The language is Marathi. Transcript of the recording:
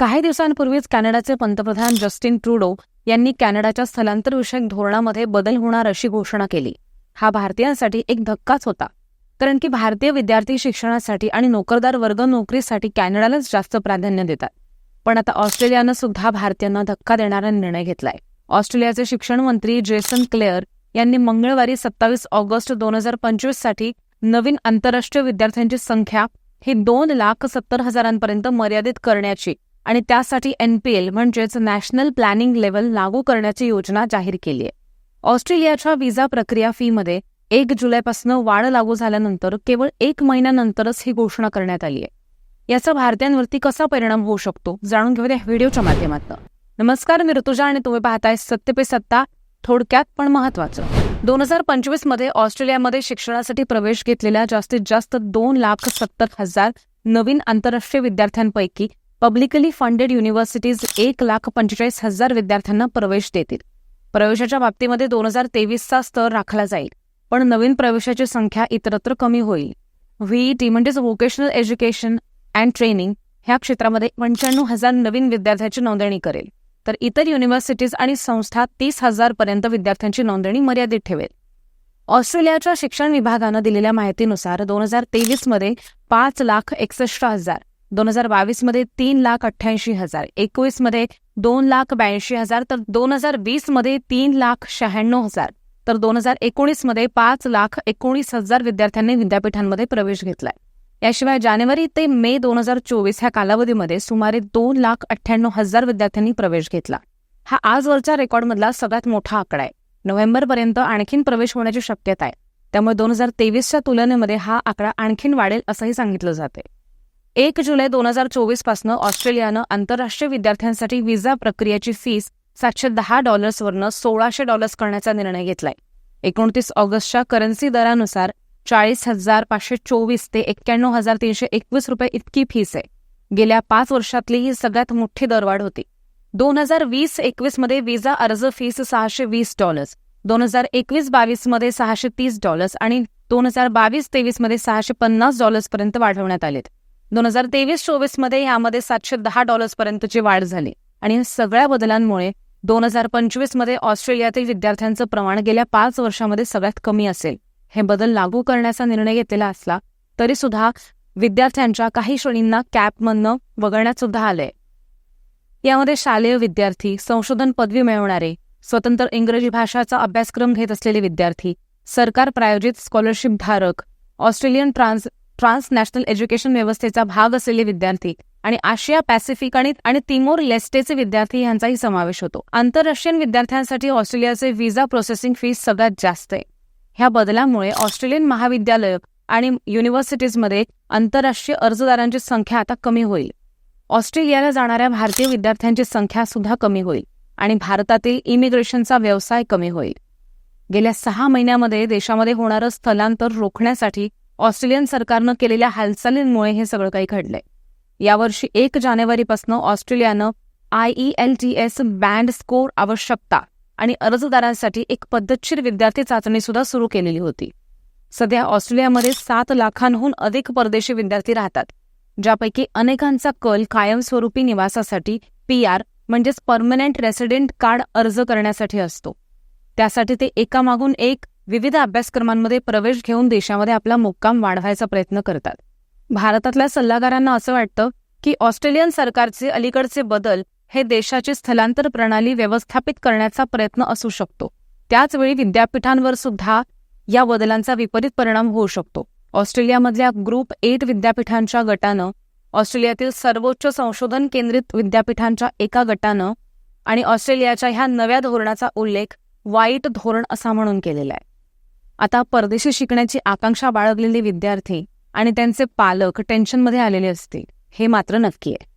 काही दिवसांपूर्वीच कॅनडाचे पंतप्रधान जस्टिन ट्रुडो यांनी कॅनडाच्या स्थलांतरविषयक धोरणामध्ये बदल होणार अशी घोषणा केली. हा भारतीयांसाठी एक धक्काच होता. कारण की भारतीय विद्यार्थी शिक्षणासाठी आणि नोकरदार वर्ग नोकरीसाठी कॅनडालाच जास्त प्राधान्य देतात. पण आता ऑस्ट्रेलियानं सुद्धा भारतीयांना धक्का देणारा निर्णय घेतलाय. ऑस्ट्रेलियाचे शिक्षण मंत्री जेसन क्लेअर यांनी मंगळवारी सत्तावीस ऑगस्ट दोन हजार पंचवीससाठी नवीन आंतरराष्ट्रीय विद्यार्थ्यांची संख्या ही दोन लाख सत्तर हजारांपर्यंत मर्यादित करण्याची आणि त्यासाठी एनपीएल म्हणजेच नॅशनल प्लॅनिंग लेवल लागू करण्याची योजना जाहीर केली आहे. ऑस्ट्रेलियाच्या विजा प्रक्रिया फीमध्ये एक जुलैपासून वाढ लागू झाल्यानंतर केवळ एक महिन्यानंतरच ही घोषणा करण्यात आली आहे. याचा भारतीयांवरती कसा परिणाम होऊ शकतो जाणून घेऊया व्हिडिओच्या माध्यमातून. नमस्कार मी ऋतुजा आणि तुम्ही पाहताय सत्य पे सत्ता. थोडक्यात पण महत्वाचं दोन हजार पंचवीसमध्ये ऑस्ट्रेलियामध्ये शिक्षणासाठी प्रवेश घेतलेल्या जास्तीत जास्त दोन लाख सत्तर हजार नवीन आंतरराष्ट्रीय विद्यार्थ्यांपैकी पब्लिकली फंडेड युनिव्हर्सिटीज एक लाख पंचेचाळीस हजार विद्यार्थ्यांना प्रवेश देतील. प्रवेशाच्या बाबतीमध्ये दोन हजार तेवीसचा स्तर राखला जाईल पण नवीन प्रवेशाची संख्या इतरत्र कमी होईल. व्हीईटी म्हणजेच व्होकेशनल एज्युकेशन अँड ट्रेनिंग ह्या क्षेत्रामध्ये पंच्याण्णव हजार नवीन विद्यार्थ्यांची नोंदणी करेल. तर इतर युनिव्हर्सिटीज आणि संस्था तीस हजार पर्यंत विद्यार्थ्यांची नोंदणी मर्यादित ठेवेल. ऑस्ट्रेलियाच्या शिक्षण विभागानं दिलेल्या माहितीनुसार दोन हजार तेवीसमध्ये पाच लाख एकसष्ट हजार दोन हजार बावीसमध्ये तीन लाख अठ्ठ्याऐंशी हजार. एकवीसमध्ये दोन लाख ब्याऐंशी हजार. तर दोन हजार वीसमध्ये तीन लाख शहाण्णव हजार. तर दोन हजार एकोणीसमध्ये पाच लाख एकोणीस हजार विद्यार्थ्यांनी विद्यापीठांमध्ये प्रवेश घेतलाय. याशिवाय जानेवारी ते मे दोन हजार चोवीस ह्या कालावधीमध्ये सुमारे दोन लाख अठ्ठ्याण्णव हजार विद्यार्थ्यांनी प्रवेश घेतला. हा आजवरच्या रेकॉर्डमधला सगळ्यात मोठा आकडा आहे. नोव्हेंबरपर्यंत आणखीन प्रवेश होण्याची शक्यता आहे. त्यामुळे दोन हजार तेवीसच्या तुलनेमध्ये हा आकडा आणखीन वाढेल असंही सांगितलं जाते एक जुलै दोन हजार चोवीसपासून ऑस्ट्रेलियानं आंतरराष्ट्रीय विद्यार्थ्यांसाठी विजा प्रक्रियेची फीस सातशे दहा डॉलर्सवरनं सोळाशे डॉलर्स करण्याचा निर्णय घेतलाय. एकोणतीस ऑगस्टच्या करन्सी दरानुसार चाळीस हजार पाचशे चोवीस ते एक्क्याण्णव हजार तीनशे एकवीस रुपये इतकी फीस आहे. गेल्या पाच वर्षातली ही सगळ्यात मोठी दरवाढ होती. दोन हजार वीस एकवीसमध्ये विजा अर्ज फीस सहाशे वीस डॉलर्स दोन हजार एकवीस बावीसमध्ये सहाशे तीस डॉलर्स आणि दोन हजार बावीस तेवीसमध्ये सहाशे पन्नास डॉलर्सपर्यंत वाढवण्यात आलेत. दोन हजार तेवीस चोवीसमध्ये यामध्ये सातशे दहा डॉलर्सपर्यंतची वाढ झाली. आणि या सगळ्या बदलांमुळे दोन हजार पंचवीसमध्ये ऑस्ट्रेलियातील विद्यार्थ्यांचं प्रमाण गेल्या पाच वर्षामध्ये सगळ्यात कमी असेल. हे बदल लागू करण्याचा निर्णय घेतलेला असला तरी सुद्धा विद्यार्थ्यांच्या काही श्रेणींना कॅपमधनं वगळण्यात सुद्धा आलंय. यामध्ये शालेय विद्यार्थी संशोधन पदवी मिळवणारे स्वतंत्र इंग्रजी भाषाचा अभ्यासक्रम घेत असलेले विद्यार्थी सरकार प्रायोजित स्कॉलरशिप धारक ऑस्ट्रेलियन ट्रान्स ट्रान्सनॅशनल एज्युकेशन व्यवस्थेचा भाग असलेले विद्यार्थी आणि आशिया पॅसिफिक आणि आणि तिमोर लेस्टेचे विद्यार्थी यांचाही समावेश होतो. आंतरराष्ट्रीय विद्यार्थ्यांसाठी ऑस्ट्रेलियाचे व्हिसा प्रोसेसिंग फीस सगळ्यात जास्त आहे. ह्या बदलामुळे ऑस्ट्रेलियन महाविद्यालय आणि युनिव्हर्सिटीजमध्ये आंतरराष्ट्रीय अर्जदारांची संख्या आता कमी होईल. ऑस्ट्रेलियाला जाणाऱ्या भारतीय विद्यार्थ्यांची संख्या सुद्धा कमी होईल आणि भारतातील इमिग्रेशनचा व्यवसाय कमी होईल. गेल्या सहा महिन्यामध्ये देशामध्ये होणारं स्थलांतर रोखण्यासाठी ऑस्ट्रेलियन सरकारनं केलेल्या हालचालींमुळे हे सगळं काही घडलंय. यावर्षी एक जानेवारीपासून ऑस्ट्रेलियानं I E L T S band score आवश्यकता आणि अर्जदारांसाठी एक पद्धतशीर विद्यार्थी चाचणी सुद्धा सुरू केलेली होती. सध्या ऑस्ट्रेलियामध्ये सात लाखांहून अधिक परदेशी विद्यार्थी राहतात ज्यापैकी अनेकांचा कल कायमस्वरूपी निवासासाठी पी आर म्हणजेच परमनंट रेसिडेंट कार्ड अर्ज करण्यासाठी असतो. त्यासाठी ते एकामागून एक विविध अभ्यासक्रमांमध्ये प्रवेश घेऊन देशामध्ये आपला मुक्काम वाढवायचा प्रयत्न करतात. भारतातल्या सल्लागारांना असं वाटतं की ऑस्ट्रेलियन सरकारचे अलीकडचे बदल हे देशाची स्थलांतर प्रणाली व्यवस्थापित करण्याचा प्रयत्न असू शकतो. त्याचवेळी विद्यापीठांवर सुद्धा या बदलांचा विपरीत परिणाम होऊ शकतो. ऑस्ट्रेलियामधल्या ग्रुप एट विद्यापीठांच्या गटानं ऑस्ट्रेलियातील सर्वोच्च संशोधन केंद्रित विद्यापीठांच्या एका गटानं आणि ऑस्ट्रेलियाच्या ह्या नव्या धोरणाचा उल्लेख वाईट धोरण असा म्हणून केलेला आहे. आता परदेशी शिकण्याची आकांक्षा बाळगलेले विद्यार्थी आणि त्यांचे पालक टेन्शनमध्ये आलेले असतील हे मात्र नक्की आहे.